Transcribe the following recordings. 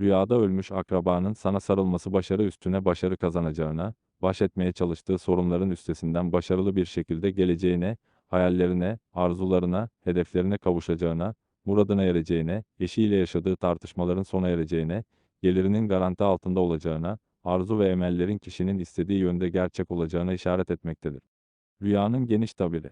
Rüyada ölmüş akrabanın sana sarılması başarı üstüne başarı kazanacağına, baş etmeye çalıştığı sorunların üstesinden başarılı bir şekilde geleceğine, hayallerine, arzularına, hedeflerine kavuşacağına, muradına ereceğine, eşiyle yaşadığı tartışmaların sona ereceğine, gelirinin garanti altında olacağına, arzu ve emellerin kişinin istediği yönde gerçek olacağına işaret etmektedir. Rüyanın geniş tabiri.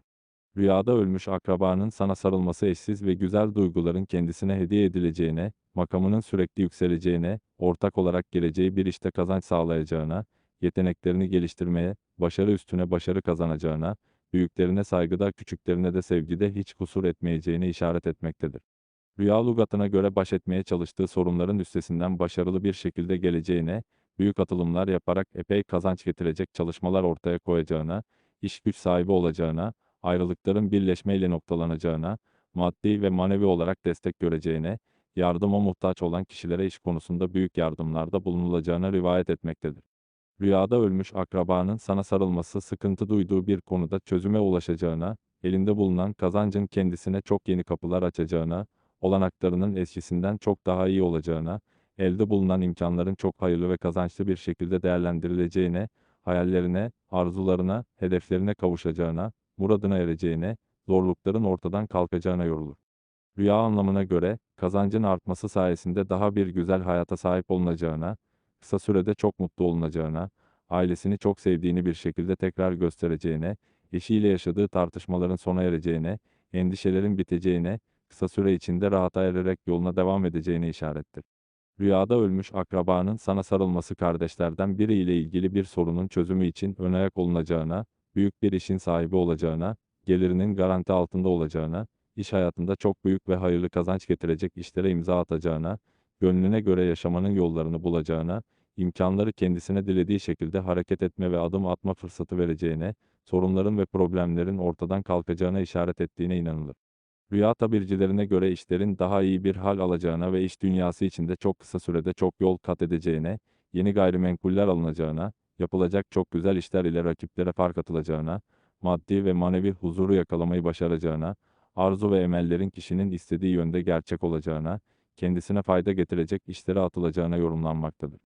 Rüyada ölmüş akrabanın sana sarılması eşsiz ve güzel duyguların kendisine hediye edileceğine, makamının sürekli yükseleceğine, ortak olarak geleceği bir işte kazanç sağlayacağına, yeteneklerini geliştirmeye, başarı üstüne başarı kazanacağına, büyüklerine saygıda, küçüklerine de sevgide hiç kusur etmeyeceğine işaret etmektedir. Rüya lügatına göre baş etmeye çalıştığı sorunların üstesinden başarılı bir şekilde geleceğine, büyük atılımlar yaparak epey kazanç getirecek çalışmalar ortaya koyacağına, iş güç sahibi olacağına, ayrılıkların birleşmeyle noktalanacağına, maddi ve manevi olarak destek göreceğine, yardıma muhtaç olan kişilere iş konusunda büyük yardımlarda bulunulacağına rivayet etmektedir. Rüyada ölmüş akrabanın sana sarılması sıkıntı duyduğu bir konuda çözüme ulaşacağına, elinde bulunan kazancın kendisine çok yeni kapılar açacağına, olanaklarının eskisinden çok daha iyi olacağına, elde bulunan imkanların çok hayırlı ve kazançlı bir şekilde değerlendirileceğine, hayallerine, arzularına, hedeflerine kavuşacağına, muradına ereceğine, zorlukların ortadan kalkacağına yorulur. Rüya anlamına göre, kazancın artması sayesinde daha bir güzel hayata sahip olunacağına, kısa sürede çok mutlu olunacağına, ailesini çok sevdiğini bir şekilde tekrar göstereceğine, eşiyle yaşadığı tartışmaların sona ereceğine, endişelerin biteceğine, kısa süre içinde rahata ererek yoluna devam edeceğine işarettir. Rüyada ölmüş akrabanın sana sarılması kardeşlerden biri ile ilgili bir sorunun çözümü için ön ayak olunacağına, büyük bir işin sahibi olacağına, gelirinin garanti altında olacağına, iş hayatında çok büyük ve hayırlı kazanç getirecek işlere imza atacağına, gönlüne göre yaşamanın yollarını bulacağına, imkanları kendisine dilediği şekilde hareket etme ve adım atma fırsatı vereceğine, sorunların ve problemlerin ortadan kalkacağına işaret ettiğine inanılır. Rüya tabircilerine göre işlerin daha iyi bir hal alacağına ve iş dünyası içinde çok kısa sürede çok yol kat edeceğine, yeni gayrimenkuller alınacağına, yapılacak çok güzel işler ile rakiplere fark atılacağına, maddi ve manevi huzuru yakalamayı başaracağına, arzu ve emellerin kişinin istediği yönde gerçek olacağına, kendisine fayda getirecek işlere atılacağına yorumlanmaktadır.